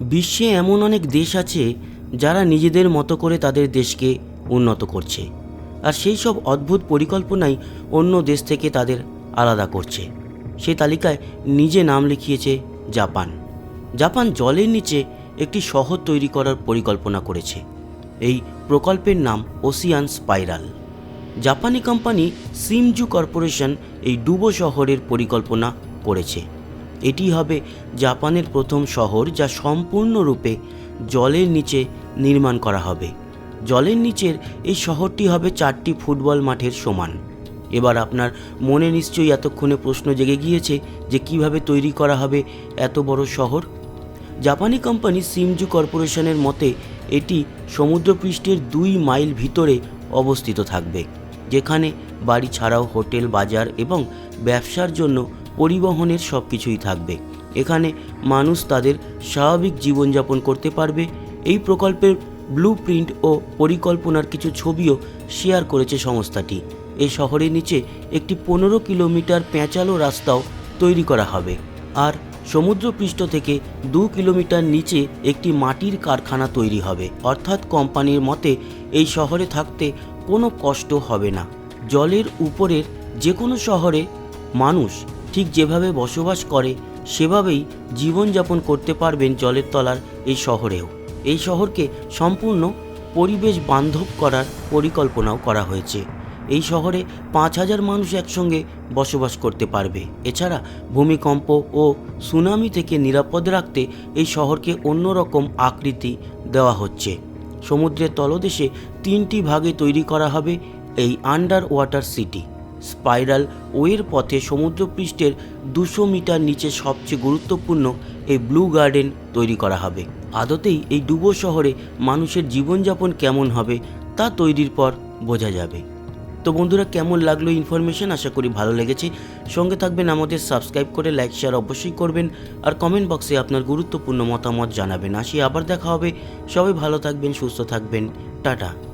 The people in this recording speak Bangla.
বিশ্বে এমন অনেক দেশ আছে যারা নিজেদের মতো করে তাদের দেশকে উন্নত করছে। আর সেই সব অদ্ভুত পরিকল্পনাই অন্য দেশ থেকে তাদের আলাদা করছে। সেই তালিকায় নিজে নাম লিখিয়েছে জাপান। জাপান জলের নিচে একটি শহর তৈরি করার পরিকল্পনা করেছে। এই প্রকল্পের নাম ওসিয়ান স্পাইরাল। জাপানি কোম্পানি সিমজু কর্পোরেশন এই ডুবো শহরের পরিকল্পনা করেছে। এটি হবে জাপানের প্রথম শহর যা সম্পূর্ণরূপে জলের নিচে নির্মাণ করা হবে। জলের নিচের এই শহরটি হবে চারটি ফুটবল মাঠের সমান। এবার আপনার মনে নিশ্চয়ই এতক্ষণে প্রশ্ন জেগে গিয়েছে যে কীভাবে তৈরি করা হবে এত বড় শহর? জাপানি কোম্পানি সিমজু কর্পোরেশনের মতে, এটি সমুদ্রপৃষ্ঠের দুই মাইল ভিতরে অবস্থিত থাকবে, যেখানে বাড়ি ছাড়াও হোটেল, বাজার এবং ব্যবসার জন্য পরিবহনের সব কিছুই থাকবে। এখানে মানুষ তাদের স্বাভাবিক জীবনযাপন করতে পারবে। এই প্রকল্পের ব্লু প্রিন্ট ও পরিকল্পনার কিছু ছবিও শেয়ার করেছে সংস্থাটি। এই শহরের নিচে একটি পনেরো কিলোমিটার পেঁচালো রাস্তাও তৈরি করা হবে। আর সমুদ্রপৃষ্ঠ থেকে দু কিলোমিটার নিচে একটি মাটির কারখানা তৈরি হবে। অর্থাৎ কোম্পানির মতে, এই শহরে থাকতে কোনো কষ্ট হবে না। জলের উপরের যে কোনো শহরে মানুষ ঠিক যেভাবে বসবাস করে, সেভাবেই জীবনযাপন করতে পারবেন জলের তলার এই শহরেও। এই শহরকে সম্পূর্ণ পরিবেশ বান্ধব করার পরিকল্পনাও করা হয়েছে। এই শহরে পাঁচ হাজার মানুষ একসঙ্গে বসবাস করতে পারবে। এছাড়া ভূমিকম্প ও সুনামি থেকে নিরাপদ রাখতে এই শহরকে অন্যরকম আকৃতি দেওয়া হচ্ছে। সমুদ্রের তলদেশে তিনটি ভাগে তৈরি করা হবে এই আন্ডার ওয়াটার সিটি। স্পাইরাল ওয়ের পথে সমুদ্রপৃষ্ঠের দুশো মিটার নিচে সবচেয়ে গুরুত্বপূর্ণ এই ব্লু গার্ডেন তৈরি করা হবে। আদতেই এই ডুবো শহরে মানুষের জীবনযাপন কেমন হবে তা তৈরির পর বোঝা যাবে। তো বন্ধুরা, কেমন লাগল ইনফরমেশন আশা করি ভালো লেগেছে। সঙ্গে থাকবেন আমাদের সাবস্ক্রাইব করে লাইক শেয়ার অবশ্যই করবেন আর কমেন্ট বক্সে আপনার গুরুত্বপূর্ণ মতামত জানাবেন। আসি, আবার দেখা হবে। সবাই ভালো থাকবেন, সুস্থ থাকবেন। টাটা।